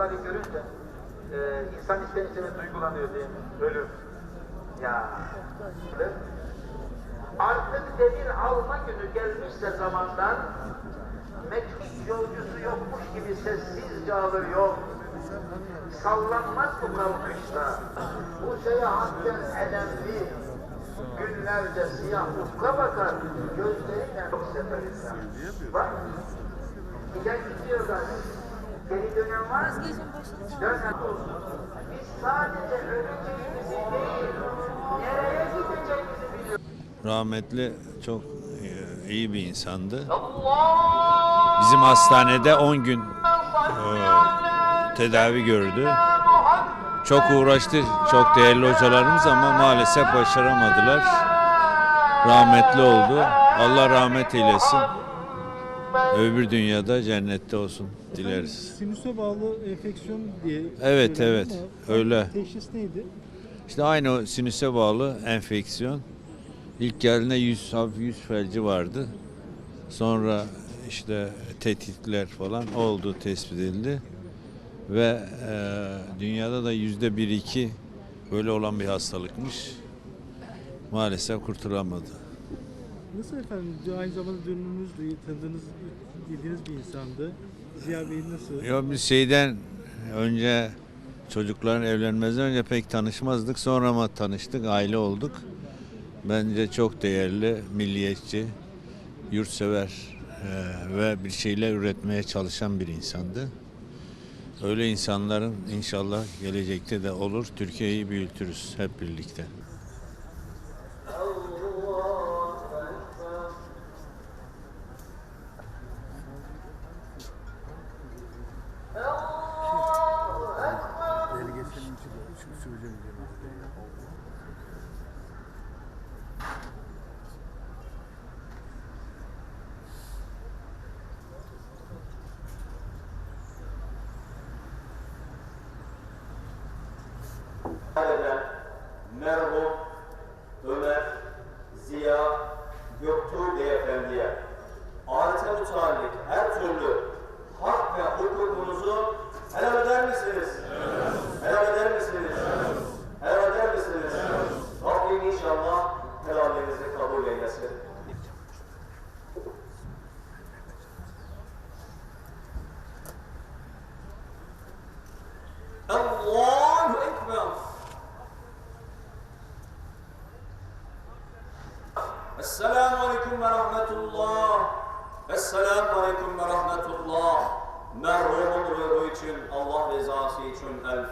bunları görünce e, insan ister istemez duygulanıyor değil mi? Ya. Artık demir alma günü gelmişse zamandan mektup yolcusu yokmuş gibi sessizce alır yol. Sallanmaz bu kalkışta. Bu seyahatten elemli. Günlerce siyah ufka bakar. Gözleriyle yok seferinde. Bak. Giden gidiyor zaten. Dönen var? Dönen olsun. Biz sadece öleceğimizi değil, nereye gideceğimizi biliyoruz. Rahmetli çok e, iyi bir insandı. Bizim hastanede 10 gün e, tedavi gördü. Çok uğraştı, çok değerli hocalarımız ama maalesef başaramadılar. Rahmetli oldu. Allah rahmet eylesin. Öbür dünyada cennette olsun dileriz. Sinüse bağlı enfeksiyon diye Evet, evet. ama Öyle. Teşhis neydi? İşte aynı o sinüse bağlı enfeksiyon. İlk geldiğinde yüz, hafif yüz felci vardı. Sonra işte tetkikler falan oldu, tespit edildi. Ve e, dünyada da yüzde bir iki böyle olan bir hastalıkmış. Maalesef kurtulamadı. Nasıl efendim? Aynı zamanda dönümümüzdü, tanıdığınız, bildiğiniz bir insandı. Ziya Bey nasıl? Ya biz şeyden önce çocukların evlenmezden önce pek tanışmazdık. Sonra ama tanıştık, aile olduk. Bence çok değerli, milliyetçi, yurtsever eee, ve bir şeyler üretmeye çalışan bir insandı. Öyle insanların inşallah gelecekte de olur. Türkiye'yi büyütürüz hep birlikte. Virgin Dinner. ورحمة الله. السلام عليكم ورحمة الله. مرحبا için Allah rızası için El